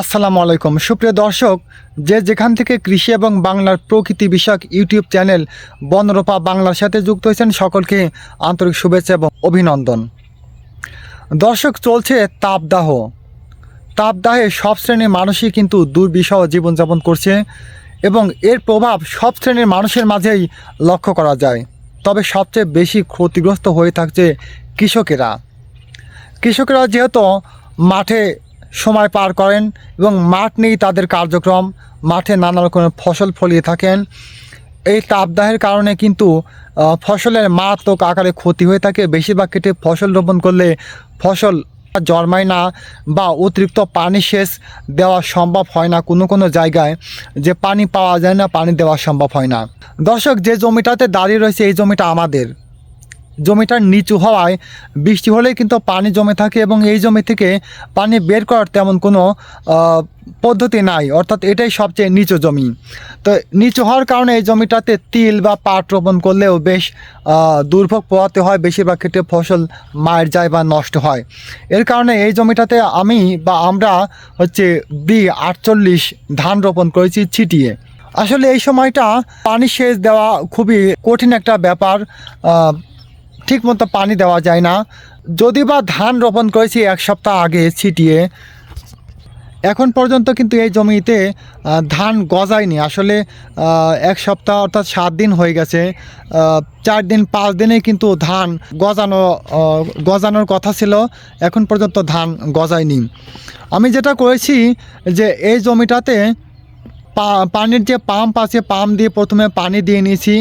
আসসালামু আলাইকুম। সুপ্রিয় দর্শক, যে যেখান থেকে কৃষি এবং বাংলার প্রকৃতি বিষয়ক ইউটিউব চ্যানেল বনরূপা বাংলার সাথে যুক্ত হয়েছেন, সকলকে আন্তরিক শুভেচ্ছা এবং অভিনন্দন। দর্শক, চলছে তাপদাহ। তাপদাহে সব শ্রেণির মানুষই কিন্তু দুর্বিষহ জীবনযাপন করছে এবং এর প্রভাব সব শ্রেণির মানুষের মাঝেই লক্ষ্য করা যায়। তবে সবচেয়ে বেশি ক্ষতিগ্রস্ত হয়ে থাকছে কৃষকেরা। কৃষকেরা যেহেতু মাঠে সময় পার করেন এবং মাঠ নিয়েই তাদের কার্যক্রম, মাঠে নানা রকমের ফসল ফলিয়ে থাকেন। এই তাপদাহের কারণে কিন্তু ফসলের মারাত্মক আকারে ক্ষতি হয়ে থাকে। বেশিরভাগ ক্ষেত্রে ফসল রোপণ করলে ফসল জন্মায় না বা অতিরিক্ত পানি সেচ দেওয়া সম্ভব হয় না কোনো কোনো জায়গায়। যে পানি পাওয়া যায় না, পানি দেওয়া সম্ভব হয় না। দর্শক, যে জমিটাতে দাঁড়িয়ে রয়েছে, এই জমিটা আমাদের। জমিটার নিচু হওয়ায় বৃষ্টি হলেই কিন্তু পানি জমে থাকে এবং এই জমি থেকে পানি বের করার তেমন কোনো পদ্ধতি নাই। অর্থাৎ এটাই সবচেয়ে নিচু জমি। তো নিচু হওয়ার কারণে এই জমিটাতে তিল বা পাট রোপণ করলেও বেশ দুর্ভোগ পোহাতে হয়। বেশিরভাগ ক্ষেত্রে ফসল মায়ের যায় বা নষ্ট হয়। এর কারণে এই জমিটাতে আমি বা আমরা হচ্ছে বি আটচল্লিশ ধান রোপণ করেছি ছিটিয়ে। আসলে এই সময়টা পানি সেচ দেওয়া খুবই কঠিন একটা ব্যাপার। আহ, ঠিক মতো পানি দেওয়া যায় না। যদি বা ধান রোপণ করেছি এক সপ্তাহ আগে ছিটিয়ে। এখন পর্যন্ত কিন্তু এই জমিতে ধান গজায়নি। আসলে এক সপ্তাহ অর্থাৎ সাত দিন হয়ে গেছে। চার দিন পাঁচ দিনে কিন্তু ধান গজানো গজানোর কথা ছিল। এখন পর্যন্ত ধান গজায়নি। আমি যেটা করেছি যে এই জমিটাতে পানির যে পাম্প আছে, পাম্প দিয়ে প্রথমে পানি দিয়ে নিয়েছি।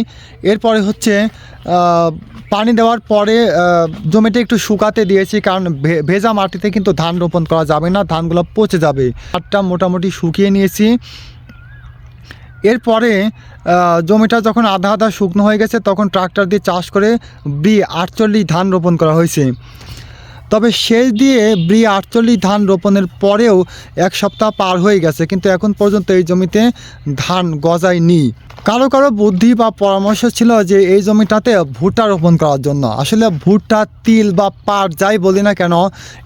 এরপরে হচ্ছে পানি দেওয়ার পরে জমিটা একটু শুকাতে দিয়েছি, কারণ ভেজা মাটিতে কিন্তু ধান রোপণ করা যাবে না, ধানগুলো পচে যাবে। হাতটা মোটামুটি শুকিয়ে নিয়েছি। এরপরে জমিটা যখন আধা আধা শুকনো হয়ে গেছে, তখন ট্রাক্টর দিয়ে চাষ করে বি আটচল্লিশ ধান রোপণ করা হয়েছে। তবে শেষ দিয়ে ব্রি আটচল্লিশ ধান রোপণের পরেও এক সপ্তাহ পার হয়ে গেছে, কিন্তু এখন পর্যন্ত এই জমিতে ধান গজায়নি। কারও কারও বুদ্ধি বা পরামর্শ ছিল যে এই জমিটাতে ভুট্টা রোপণ করার জন্য। আসলে ভুট্টা, তিল বা পাট যাই বলি না কেন,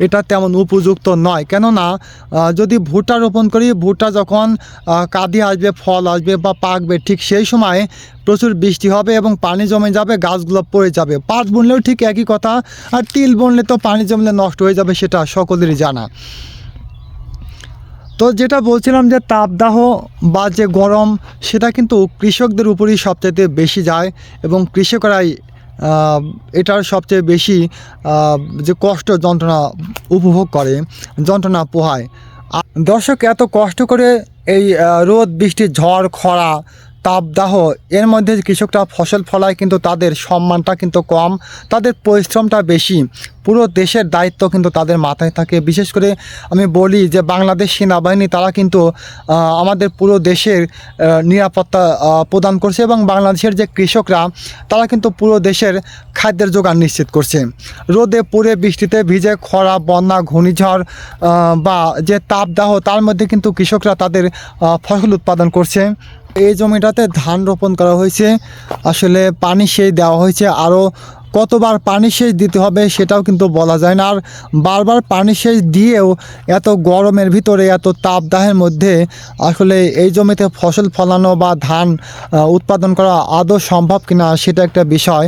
এটা তেমন উপযুক্ত নয়। কেননা যদি ভুট্টা রোপণ করি, ভুট্টা যখন কাঁদি আসবে, ফল আসবে বা পাকবে, ঠিক সেই সময় প্রচুর বৃষ্টি হবে এবং পানি জমে যাবে, গাছগুলো পড়ে যাবে। পাট বুনলেও ঠিক একই কথা, আর তিল বুনলে তো পানি জমলে নষ্ট হয়ে যাবে সেটা সকলেরই জানা। তো যেটা বলছিলাম যে তাপদাহ বা যে গরম, সেটা কিন্তু কৃষকদের উপরই সবচেয়ে বেশি যায় এবং কৃষকরাই এটার সবচেয়ে বেশি যে কষ্ট যন্ত্রণা উপভোগ করে, যন্ত্রণা পোহায়। দর্শক, এত কষ্ট করে এই রোদ, বৃষ্টি, ঝড়, খরা তাপদাহ, এর মধ্যে কৃষকরা ফসল ফলায় কিন্তু তাদের সম্মানটা কিন্তু কম, তাদের পরিশ্রমটা বেশি। পুরো দেশের দায়িত্ব কিন্তু তাদের মাথায় থাকে। বিশেষ করে আমি বলি যে বাংলাদেশ সেনাবাহিনী, তারা কিন্তু আমাদের পুরো দেশের নিরাপত্তা প্রদান করছে এবং বাংলাদেশের যে কৃষকরা, তারা কিন্তু পুরো দেশের খাদ্যের যোগান নিশ্চিত করছে। রোদে পুড়ে বৃষ্টিতে ভিজে খরা, বন্যা, ঘূর্ণিঝড় বা যে তাপদাহ, তার মধ্যে কিন্তু কৃষকরা তাদের ফসল উৎপাদন করছে। এই জমিটাতে ধান রোপণ করা হয়েছে। আসলে পানি সেই দেওয়া হয়েছে। আরও কতবার পানি সেচ দিতে হবে সেটাও কিন্তু বলা যায় না। আর বারবার পানি সেচ দিয়েও এত গরমের ভিতরে, এত তাপদাহের মধ্যে আসলে এই জমিতে ফসল ফলানো বা ধান উৎপাদন করা আদৌ সম্ভব কিনা সেটা একটা বিষয়।